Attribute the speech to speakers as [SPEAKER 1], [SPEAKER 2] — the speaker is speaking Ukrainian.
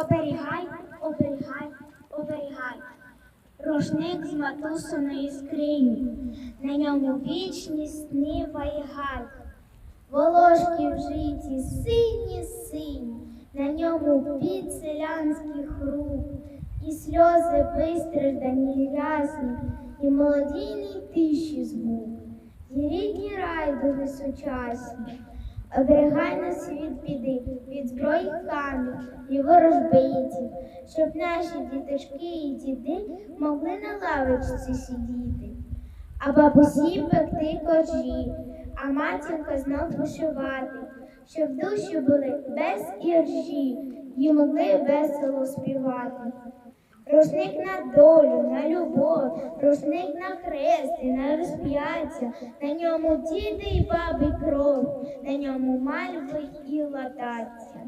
[SPEAKER 1] Оберігай, оберігай, оберігай. Рушник з матусиної скрині, на ньому вічні сни вайгай. Волошки в житті сині, сині, на ньому під селянських рук, і сльози вистраждані грязні, і молодійній тиші звук, і рідні райдуги сучасні. Оберігай нас від камінь і ворожбитів, щоб наші діточки і діди могли на лавочці сидіти, а бабусі пекти коржі, а матінка знов вишивати, щоб душі були без іржі і могли весело співати. Рушник на долю, на любов, рушник на хрест на розп'яття, на ньому діти і баби кров, на ньому мальви і ладаться.